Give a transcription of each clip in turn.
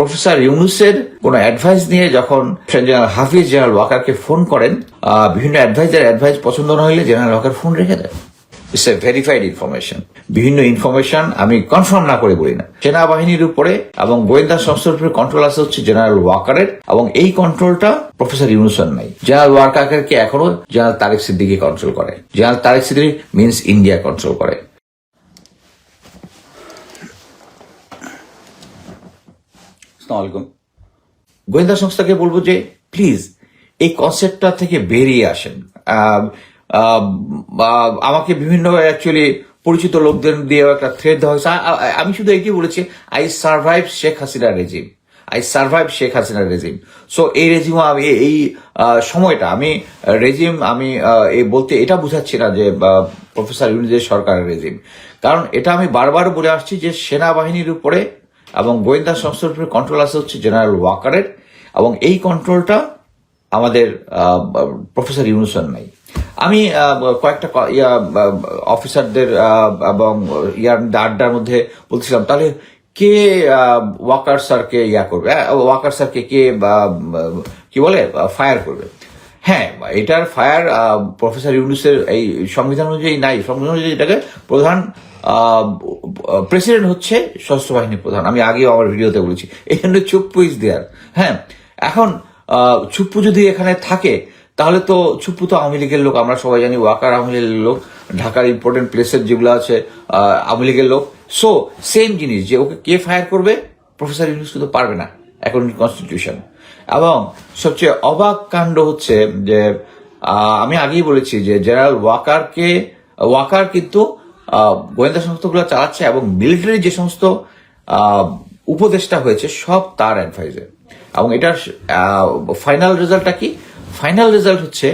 Professor ইউনুসের কোন advice নিয়ে যখন জেনারেল হাফিজ জেনারেল ওয়াকারকে ফোন করেন বিভিন্ন অ্যাডভাইজার অ্যাডভাইস পছন্দ না হলে জেনারেল ওয়াকার ফোন রেখে দেন। ইটস এ ভেরিফাইড ইনফরমেশন বিভিন্ন ইনফরমেশন আমি কনফার্ম না করে বলি না। সেনাবাহিনীর উপরে এবং গোয়েন্দা সংস্থার উপরে কন্ট্রোল আছে হচ্ছে জেনারেল ওয়াকারের এবং এই কন্ট্রোলটা প্রফেসর ইউনুসন নাই। জেনারেল ওয়াকারকে এখনও জেনারেল তারেক সিদ্দিকি কন্ট্রোল করে। General Tarek Siddiqui means India control করে। আলাইকুম গোয়েন্দা সংস্থাকে বলব যে প্লিজ এই কনসেপ্টটা থেকে বেরিয়ে আসেন। আমাকে বিভিন্ন অ্যাকচুয়ালি পরিচিত লোকদের দিয়ে একটা থ্রেড দেওয়া হয়েছে। আমি শুধু এটি বলেছি I survive Sheikh Hasina regime I survive Sheikh Hasina regime so এই রেজিম আমি, এই সময়টা আমি রেজিম আমি এই বলতে এটা বুঝাচ্ছি না যে প্রফেসর ইউনিজের সরকারের রেজিম কারণ এটা আমি বারবার বলে আসছি যে, সেনাবাহিনীর উপরে এবং গোয়েন্দা সংস্থার উপরে কন্ট্রোল আছে হচ্ছে জেনারেল ওয়াকারের এবং এই কন্ট্রোলটা আমাদের প্রফেসর ইউনুসন নাই। আমি কয়েকটা ইয়া, অফিসারদের এবং ইয়ার আড্ডার মধ্যে বলছিলাম তাহলে কে ওয়াকার স্যারকে ইয়া করবে? ওয়াকার স্যারকে কে কি বলে ফায়ার করবে? হ্যাঁ এটার ফায়ার প্রফেসর ইউনুসের এই সংবিধান অনুযায়ী নাই। সংবিধান অনুযায়ী এটাকে প্রধান প্রেসিডেন্ট হচ্ছে সশস্ত্র বাহিনীর প্রধান। আমি আগেও আমার ভিডিওতে বলেছি। জন্য চুপ্পু ইজ দেয়ার। হ্যাঁ এখন চুপ্পু যদি এখানে থাকে, তাহলে তো চুপ্পু তো আওয়ামী লীগের লোক। আমরা সবাই জানি ওয়াকার আওয়ামী লীগের লোক, ঢাকার ইম্পর্টেন্ট প্লেসের যেগুলো আছে আওয়ামী লীগের লোক। সো সেম জিনিস, যে ওকে কে ফায়ার করবে? প্রফেসর ইউনুস কিন্তু পারবে না অ্যাকর্ডিং কনস্টিটিউশন এবং সবচেয়ে অবাক কাণ্ড হচ্ছে যে আমি আগেই বলেছি যে জেনারেল ওয়াকারকে, ওয়াকার কিন্তু গোয়েন্দা সংস্থাগুলো চালাচ্ছে এবং মিলিটারি যে সমস্ত উপদেষ্টা হয়েছে সব তার অ্যাডভাইজার এবং এটার ফাইনাল রেজাল্টটা কি? ফাইনাল রেজাল্ট হচ্ছে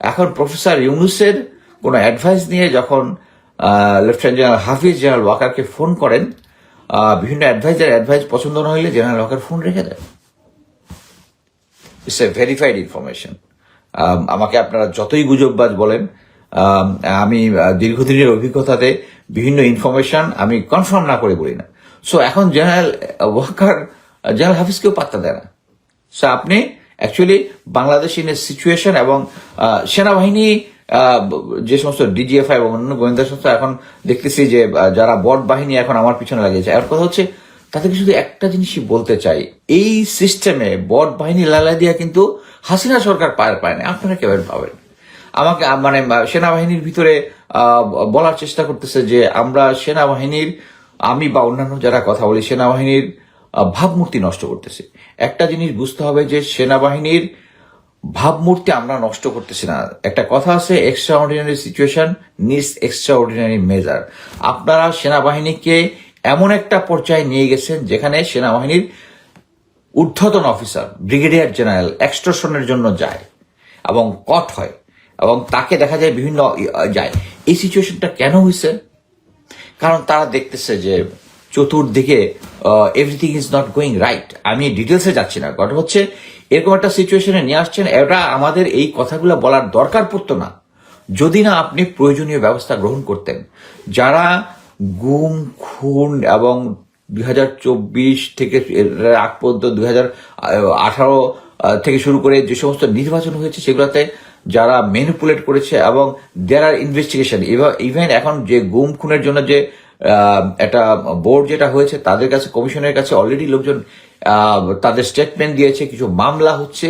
এখন প্রফেসর ইউনুসের কোনো অ্যাডভাইস নিয়ে যখন লেফটেন্যান্ট জেনারেল হাফিজ জেনারেল ওয়াকারকে ফোন করেন বিভিন্ন অ্যাডভাইজার অ্যাডভাইস পছন্দ না হলে জেনারেল ওয়াকার ফোন রেখে দেন ইটস এ ভেরিফাইড ইনফরমেশন আমাকে আপনারা যতই গুজববাজ বলেন um, আমি দীর্ঘদিনের অভিজ্ঞতাতে বিভিন্ন ইনফরমেশন আমি কনফার্ম না করে বলি না। সো এখন জেনারেল ওয়াকার জেনারেল হাফিজকেও পাত্তা দেয় না। সো আপনি actually Bangladesh in a situation এবং সেনাবাহিনী যে সমস্ত ডিজিএফআই এবং অন্য গোয়েন্দা সংস্থা এখন দেখতেছি যে যারা বট বাহিনী এখন আমার পিছনে লাগিয়েছে। আর কথা হচ্ছে তাদেরকে শুধু একটা জিনিসই বলতে চাই। এই সিস্টেমে বট বাহিনী লালা দিয়া কিন্তু হাসিনা সরকার পার পায় না। আপনারা কেমন পাবেন আমাকে মানে সেনাবাহিনীর ভিতরে বলার চেষ্টা করতেছে যে আমরা সেনাবাহিনীর, আমি বা অন্যান্য যারা কথা বলি, সেনাবাহিনীর ভাবমূর্তি নষ্ট করতেছে। একটা জিনিস বুঝতে হবে যে সেনাবাহিনীর ভাবমূর্তি আমরা নষ্ট করতেছি না। একটা কথা আছে extraordinary situation needs extraordinary measure আপনারা সেনাবাহিনীকে এমন একটা পর্যায়ে নিয়ে গেছেন যেখানে সেনাবাহিনীর ঊর্ধ্বতন অফিসার, ব্রিগেডিয়ার জেনারেল এক্সট্রশনের জন্য যায় এবং কট হয় এবং তাকে দেখা যায় বিভিন্ন যায়। এই সিচুয়েশনটা কেন হয়েছে? কারণ তারা দেখতেছে যে চতুর্দিকে everything is not going right আমি ডিটেলসে যাচ্ছি না। কথা হচ্ছে এরকম একটা সিচুয়েশনে নিয়ে আসছেন, এটা আমাদের এই কথাগুলো বলার দরকার পড়তো না। যদি না আপনি প্রয়োজনীয় ব্যবস্থা গ্রহণ করতেন। যারা গুম, খুন এবং দুই হাজার চব্বিশ থেকে আগ পর্যন্ত দুই আঠারো থেকে শুরু করে যে সমস্ত নির্বাচন হয়েছে সেগুলোতে যারা ম্যানিপুলেট করেছে এবং দেয়ার আর ইনভেস্টিগেশন ইভেন এখন যে গুম, খুনের জন্য যে একটা বোর্ড যেটা হয়েছে, তাদের কাছে কমিশনের কাছে অলরেডি লোকজন তাদের স্টেটমেন্ট দিয়েছে, কিছু মামলা হচ্ছে।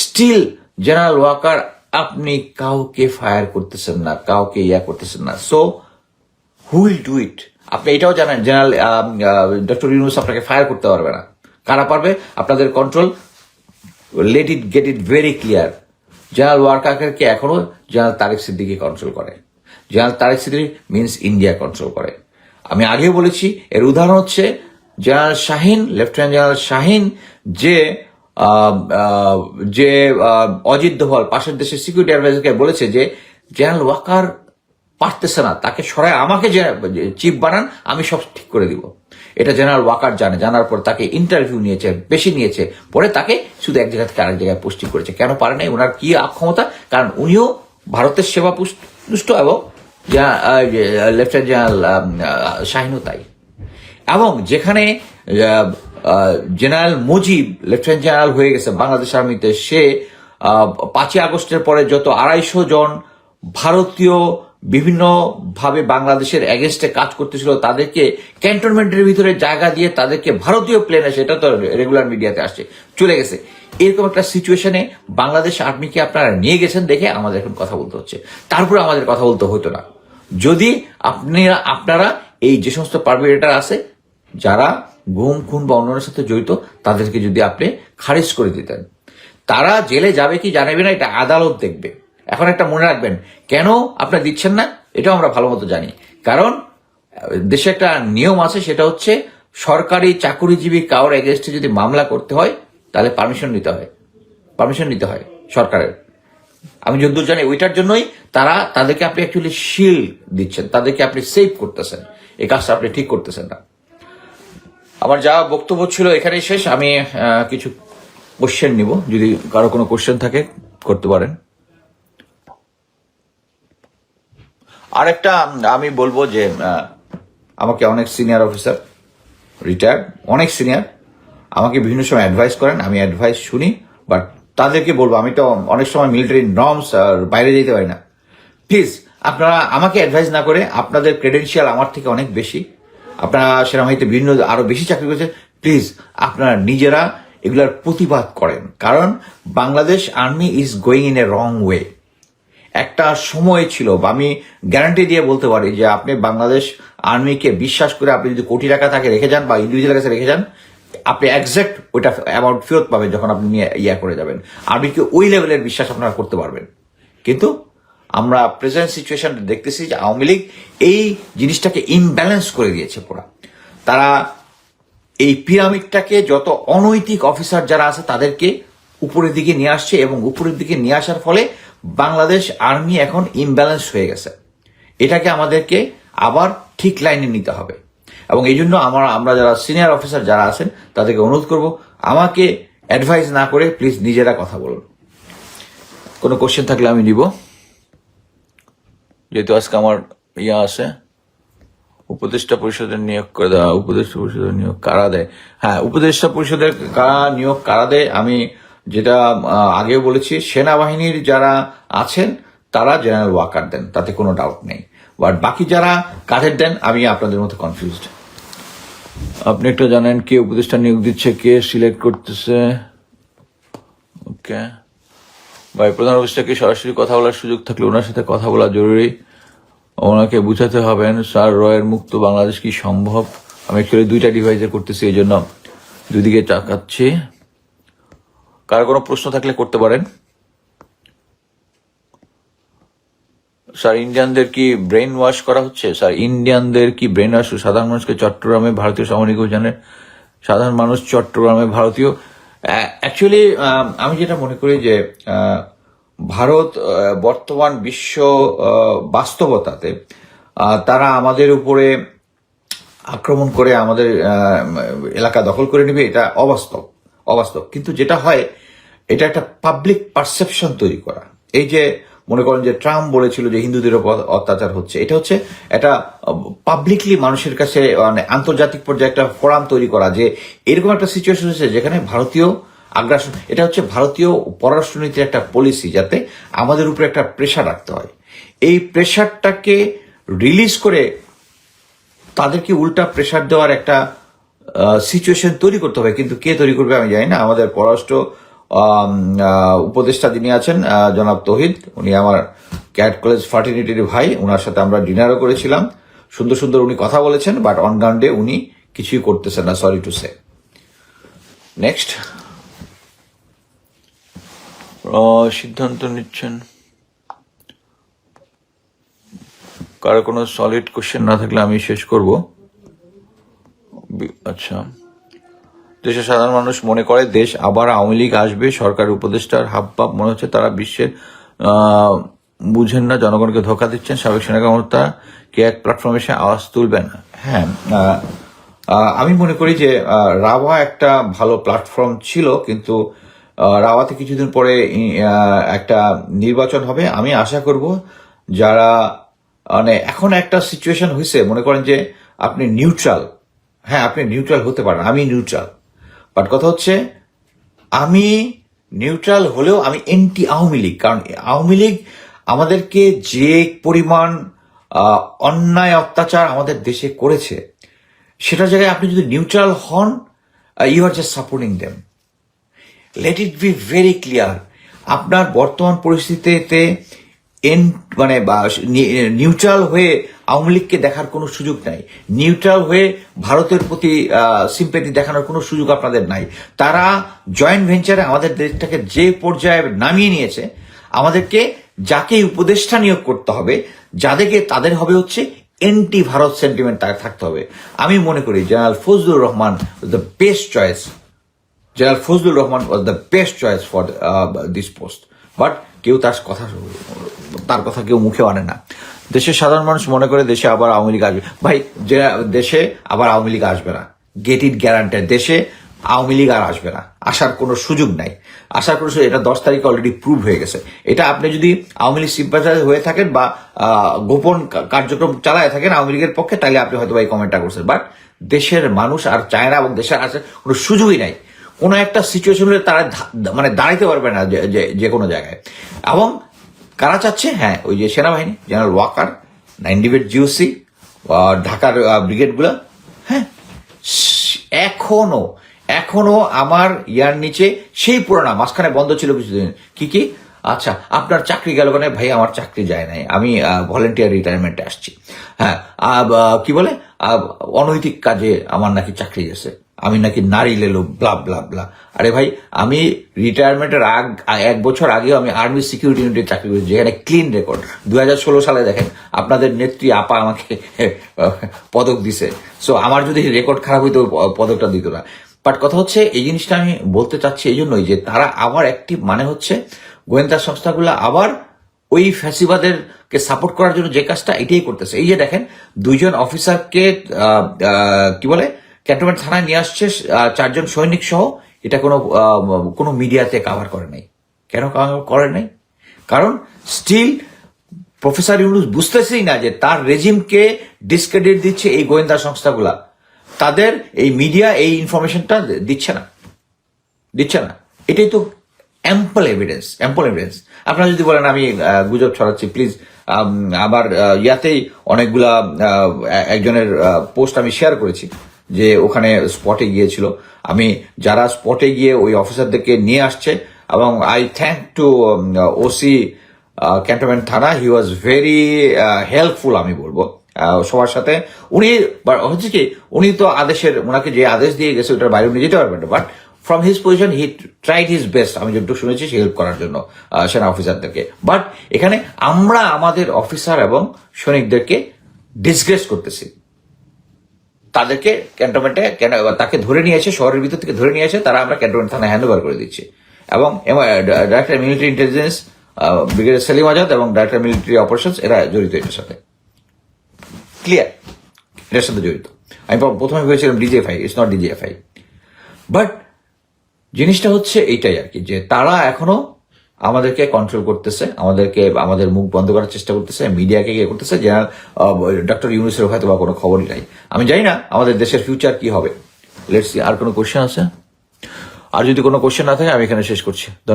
স্টিল জেনারেল ওয়াকার আপনি কাউকে ফায়ার করতেছেন না, কাউকে ইয়া করতেছেন না। So who will do it আপনি এটাও জানেন জেনারেল ডক্টর ইউনুস আপনাকে ফায়ার করতে পারবে না। কারা পারবে? আপনাদের control let it get it very clear general ওয়ার্কারকে এখনও? জেনারেল তারেক সিদ্দিকি কন্ট্রোল করে। General Tarek Siddiqui means India control করে। আমি আগেও বলেছি এর উদাহরণ হচ্ছে general Shahin lieutenant general Shahin যে আহ, আহ, যে আহ, অজিত দোভাল পাশের দেশের সিকিউরিটি অ্যাডভাইজারকে বলেছে যে জেনারেল ওয়াকার পারতেছে না, তাকে সরায় আমাকে যে চিফ বানান, আমি সব ঠিক করে দিব। এটা জেনারেল ওয়াকার জানে, জানার পর তাকে ইন্টারভিউ নিয়েছে, বেশি নিয়েছে, পরে তাকে শুধু এক জায়গা থেকে আরেক জায়গায় পোস্টিং করেছে। কেন পারে নাই? ওনার কি অক্ষমতা? কারণ উনিও ভারতের সেবা পুষ্ট এবং লেফটেন্যান্ট জেনারেল শাহিনও তাই। এবং যেখানে জেনারেল মুজিব লেফটেন্যান্ট জেনারেল হয়ে গেছে বাংলাদেশ আর্মিতে, সে পাঁচই আগস্টের পরে যত আড়াইশো জন ভারতীয় বিভিন্ন ভাবে বাংলাদেশের এগেনস্টে কাজ করতেছিল, তাদেরকে ক্যান্টনমেন্টের ভিতরে জায়গা দিয়ে তাদেরকে ভারতীয় প্লেনে সেটা তো রেগুলার মিডিয়াতে আসছে, চলে গেছে। এরকম একটা সিচুয়েশনে বাংলাদেশ আর্মিকে আপনারা নিয়ে গেছেন দেখে আমাদের এখন কথা বলতে হচ্ছে। তারপরে আমাদের কথা বলতে হতো না। যদি আপনারা আপনারা এই যে সমস্ত পারমিনেটার আছে, যারা গুম, খুন বা অন্যান্যের সাথে জড়িত, তাদেরকে যদি আপনি খারিজ করে দিতেন, তারা জেলে যাবে কি জানাবে না, এটা আদালত দেখবে। এখন একটা মনে রাখবেন, কেন আপনি দিচ্ছেন না? এটাও আমরা ভালো মতো জানি। কারণ, দেশে একটা নিয়ম আছে, সেটা হচ্ছে সরকারি চাকুরিজীবী কারোর এগেনস্টে যদি মামলা করতে হয়, তাহলে পারমিশন নিতে হয়। পারমিশন নিতে হয় সরকারের। আমি যদ্দূর জানি, ওইটার জন্যই তারা, তাদেরকে আপনি অ্যাকচুয়ালি শিল দিচ্ছেন, তাদেরকে আপনি সেভ করতেছেন। এই কাজটা আপনি ঠিক করতেছেন না। আমার যা বক্তব্য ছিল এখানেই শেষ। আমি কিছু কোশ্চেন নিব, যদি কারও কোনো কোশ্চেন থাকে, করতে পারেন। আরেকটা, আমি বলব যে আমাকে অনেক সিনিয়র অফিসার রিটায়ার্ড অনেক সিনিয়র আমাকে বিভিন্ন সময় অ্যাডভাইস করেন, আমি অ্যাডভাইস শুনি বাট তাদেরকে বলব, আমি তো অনেক সময় মিলিটারি নর্মস আর বাইরে যেতে পারি না। প্লিজ আপনারা আমাকে অ্যাডভাইস না করে আপনাদের ক্রেডেন্সিয়াল আমার থেকে অনেক বেশি। আপনারা সেনাবাহিনীতে বিভিন্ন আরও বেশি চাকরি করেছেন। প্লিজ আপনারা নিজেরা এগুলার প্রতিবাদ করেন। কারণ Bangladesh army is going in a wrong way একটা সময় ছিল, বা আমি গ্যারান্টি দিয়ে বলতে পারি যে আপনি বাংলাদেশ আর্মিকে বিশ্বাস করে আপনি যদি কোটি টাকা তাকে রেখে যান বা ইন্ডিভিজুয়াল কাছে রেখে যান, আপনি একজ্যাক্ট ওইটা অ্যামাউন্ট ফেরত পাবেন যখন আপনি নিয়ে ইয়া করে যাবেন। আর্মিকে ওই লেভেলের বিশ্বাস আপনারা করতে পারবেন। কিন্তু আমরা প্রেজেন্ট সিচুয়েশন দেখতেছি যে আওয়ামী লীগ এই জিনিসটাকে ইমব্যালেন্স করে দিয়েছে পুরা। তারা এই পিরামিডটাকে যত অনৈতিক অফিসার যারা আছে তাদেরকে উপরের দিকে নিয়ে আসছে এবং উপরের দিকে নিয়ে আসার ফলে বাংলাদেশ আর্মি এখন ইমব্যালেন্স হয়ে গেছে। এটাকে আমাদেরকে আবার ঠিক লাইনে নিতে হবে। এবং এই জন্য আমার, আমরা যারা সিনিয়র অফিসার যারা আছেন, তাদেরকে অনুরোধ করব, আমাকে অ্যাডভাইস না করে প্লিজ নিজেরা কথা বলুন। কোনো কোশ্চেন থাকলে আমি নিব। যেহেতু আজকে আমার ইয়া আছে, উপদেষ্টা পরিষদের নিয়োগ করে দেওয়া, উপদেষ্টা পরিষদের নিয়োগ কারা দেয়? হ্যাঁ উপদেষ্টা পরিষদের কারা নিয়োগ কারা দেয়, আমি যেটা আগেও বলেছি, সেনাবাহিনীর যারা আছেন, তারা জেনারেল ওয়াকার দেন, তাতে কোনো ডাউট নেই। বাট বাকি যারা কাঠের দেন, আমি আপনাদের মতো কনফিউজড আপনি একটা জানেন কে উপদেষ্টা নিয়োগ দিচ্ছে, কে সিলেক্ট করতেছে? ওকে ভাই, প্রধান অফিসটাকে সরাসরি কথা বলার সুযোগ থাকলে ওনার সাথে কথা বলা জরুরি। ওনাকে বুঝাতে হবেন স্যার রয়ের মুক্ত বাংলাদেশ কি সম্ভব? আমি অ্যাকচুয়ালি দুইটা ডিভাইসে করতেছি এই জন্য দুদিকে চাকাচ্ছি কার কোনো প্রশ্ন থাকলে করতে পারেন। স্যার, ইন্ডিয়ানদের কি ব্রেন ওয়াশ করা হচ্ছে? স্যার, ইন্ডিয়ানদের কি ব্রেন ওয়াশ সাধারণ মানুষকে চট্টগ্রামে ভারতীয় সামরিক অভিযানে সাধারণ মানুষ চট্টগ্রামে ভারতীয়। অ্যাকচুয়ালি আমি যেটা মনে করি যে ভারত বর্তমান বিশ্ব বাস্তবতাতে তারা আমাদের উপরে আক্রমণ করে আমাদের এলাকা দখল করে নেবে, এটা অবাস্তব। অবাস্তব। কিন্তু যেটা হয়, এটা একটা পাবলিক পারসেপশন তৈরি করা। এই যে মনে করেন যে ট্রাম্প বলেছিল যে হিন্দুদের উপর অত্যাচার হচ্ছে, এটা হচ্ছে একটা পাবলিকলি মানুষের কাছে মানে আন্তর্জাতিক পর্যায়ে একটা ফোরাম তৈরি করা যে এরকম একটা সিচুয়েশন হচ্ছে যেখানে ভারতীয় আগ্রাসন, এটা হচ্ছে ভারতীয় পররাষ্ট্রনীতির একটা পলিসি যাতে আমাদের উপরে একটা প্রেশার রাখতে হয়। এই প্রেশারটাকে রিলিজ করে তাদেরকে উল্টা প্রেশার দেওয়ার একটা সিচুয়েশন তৈরি করতে হবে, কিন্তু কে তৈরি করবে আমি জানি না। আমাদের পররাষ্ট্র উপদেষ্টা যিনি আছেন জনাব তহিদ, উনি আমার ক্যাট কলেজ ফার্টিনিটির ভাই ওনার সাথে আমরা ডিনারও করেছিলাম। সুন্দর সুন্দর উনি কথা বলেছেন বাট অন গ্রাউন্ডে উনি কিছুই করতেছেন না সরি টু সে নেক্সট সিদ্ধান্ত নিচ্ছেন। কারও কোনো সলিড কোশ্চেন না থাকলে আমি শেষ করব। আচ্ছা। দেশের সাধারণ মানুষ মনে করে দেশ আবার আওয়ামী লীগ আসবে সরকার উপদেষ্টার হাবভাব মনে হচ্ছে তারা বিশ্বের বুঝেন না জনগণকে ধোকা দিচ্ছেন। সাবেক সেনা কর্মকর্তা কে এক প্ল্যাটফর্মে এসে আওয়াজ তুলবেন? হ্যাঁ আহ, আহ, আমি মনে করি যে রাভা একটা ভালো প্ল্যাটফর্ম ছিল কিন্তু রাওয়াতে কিছুদিন পরে একটা নির্বাচন হবে। আমি আশা করব যারা মানে এখন একটা সিচুয়েশন হয়েছে মনে করেন যে আপনি নিউট্রাল হ্যাঁ আপনি নিউট্রাল হতে পারেন, আমি নিউট্রাল বাট কথা হচ্ছে, আমি নিউট্রাল হলেও আমি এন্টি আওয়ামী লীগ, কারণ আওয়ামী লীগ আমাদেরকে যে পরিমাণ অন্যায়, অত্যাচার আমাদের দেশে করেছে, সেটার জায়গায় আপনি যদি নিউট্রাল হন you are just supporting them let it be very clear আপনার বর্তমান পরিস্থিতিতে এন মানে নিউট্রাল হয়ে আওয়ামী লীগকে দেখার কোনো সুযোগ নাই। নিউট্রাল হয়ে ভারতের প্রতি সিম্পেটি দেখানোর কোনো সুযোগ আপনাদের নাই। তারা জয়েন্ট ভেঞ্চারে আমাদের দেশটাকে যে পর্যায়ে নামিয়ে নিয়েছে, আমাদেরকে যাকে উপদেষ্টা নিয়োগ করতে হবে, যাদেরকে তাদের হবে হচ্ছে এন্টি ভারত সেন্টিমেন্ট তার থাকতে হবে। আমি মনে করি general Fazlur Rahman the best choice general Fazlur Rahman was the best choice for this post but কেউ তার কথা তার কথা কেউ মুখে আনে না। দেশের সাধারণ মানুষ মনে করে দেশে আবার আওয়ামী লীগ আসবে। ভাই, যে দেশে আবার আওয়ামী লীগ আসবে না। গেট ইট গ্যারান্টেড দেশে আওয়ামী লীগ আর আসবে না। আসার কোনো সুযোগ নাই। আসার কোনো এটা দশ তারিখে অলরেডি প্রুভ হয়ে গেছে। এটা আপনি যদি আওয়ামী লীগ সিম্পাথাইজ হয়ে থাকেন বা গোপন কার্যক্রম চালায় থাকেন আওয়ামী লীগের পক্ষে, তাহলে আপনি হয়তো এই কমেন্টটা করছেন। বাট দেশের মানুষ আর চায় না এবং দেশের আসার কোনো সুযোগই নাই। কোনো একটা সিচুয়েশন তারা মানে দাঁড়াইতে পারবে না যে- কোনো জায়গায়। এবং কারা চাচ্ছে? হ্যাঁ ওই যে সেনাবাহিনী জেনারেল ওয়াকার নাইন ডিবেট জিওসি ঢাকার ব্রিগেডগুলো হ্যাঁ এখনও এখনও আমার ইয়ার নিচে সেই পুরানা, মাঝখানে বন্ধ ছিল কিছুদিন। কি কি? আচ্ছা আপনার চাকরি গেল মানে? ভাই, আমার চাকরি যায় নাই। আমি ভলেন্টিয়ার রিটায়ারমেন্টে আসছি। হ্যাঁ কি বলে? অনৈতিক কাজে আমার নাকি চাকরি গেছে। আমি নাকি নারী লেলো ব্লা ব্লা ব্লা আরে ভাই, আমি রিটায়ারমেন্টের আগ, এক বছর আগেও আমি আর্মি সিকিউরিটি ইউনিটে চাকরি করেছি, যেখানে ক্লিন রেকর্ড দু হাজার ষোলো সালে দেখেন, আপনাদের নেত্রী আপা আমাকে, পদক দিছে। সো আমার যদি রেকর্ড খারাপ হইতো, পদকটা দিত না। বাট কথা হচ্ছে, এই জিনিসটা আমি বলতে চাচ্ছি এই জন্যই যে, তারা আবার অ্যাক্টিভ মানে হচ্ছে, গোয়েন্দা সংস্থাগুলো আবার ওই ফ্যাসিবাদের কে সাপোর্ট করার জন্য যে কাজটা, এটাই করতেছে। এই যে দেখেন, দুইজন অফিসারকে কি বলে ক্যান্টনমেন্ট থানায় নিয়ে আসছে চারজন সৈনিক সহ। এটা কোনো কোনো মিডিয়াতে কাভার করে নাই। কেন কাভার করে নাই? কারণ স্টিল প্রফেসর ইউনুস বুঝতেছেই না যে তার রেজিমকে ডিসক্রেডিট দিচ্ছে এই গোয়েন্দা সংস্থাগুলা। তাদের এই মিডিয়া এই ইনফরমেশনটা দিচ্ছে না। দিচ্ছে না। এটাই তো অ্যাম্পল এভিডেন্স অ্যাম্পল এভিডেন্স আপনারা যদি বলেন, আমি গুজব ছড়াচ্ছি প্লিজ আবার ইয়াতেই অনেকগুলা একজনের পোস্ট আমি শেয়ার করেছি। যে ওখানে স্পটে গিয়েছিল। আমি, যারা স্পটে গিয়ে ওই অফিসারদেরকে নিয়ে আসছে, এবং I thank to OC cantonment থানা হি ওয়াজ ভেরি হেল্পফুল আমি বলব। সবার সাথে উনি হচ্ছে কি, উনি তো আদেশের, ওনাকে যে আদেশ দিয়ে গেছে ওটার বাইরে উনি যেতে পারবেন না but from his position he tried his best আমি যতটুকু শুনেছি, সে হেল্প করার জন্য সেনা অফিসারদেরকে বাট এখানে আমরা আমাদের অফিসার এবং সৈনিকদেরকে ডিসগ্রেস করতেছি। তাদেরকে ক্যান্টনমেন্টে তাকে ধরে নিয়ে এসে শহরের ভিতর থেকে ধরে নিয়ে এসে তারা আমরা ক্যান্টনমেন্ট থানায় হ্যান্ড ওভার করে দিচ্ছি। এবং director military intelligence brigadier Selim Azad এবং ডাইরেক্টর মিলিটারি অপারেশনস এরা জড়িত এটার সাথে। ক্লিয়ার এটার সাথে জড়িত। আমি প্র- প্রথমে ভেবেছিলাম DGFI it's not DGFI but জিনিসটা হচ্ছে এইটাই আর কি, যে তারা এখনও আমাদেরকে কন্ট্রোল করতেছে, আমাদেরকে, আমাদের মুখ বন্ধ করার চেষ্টা করতেছে মিডিয়াকে ইয়ে করতেছে জেনারেল ডক্টর ইউনুসের হয়তো বা কোনো খবরই নাই। আমি জানি না আমাদের দেশের ফিউচার কি হবে। লেটস আর কোনো কোয়েশ্চেন আছে? আর যদি কোনো কোয়েশ্চেন না থাকে, আমি এখানে শেষ করছি। ধন্যবাদ।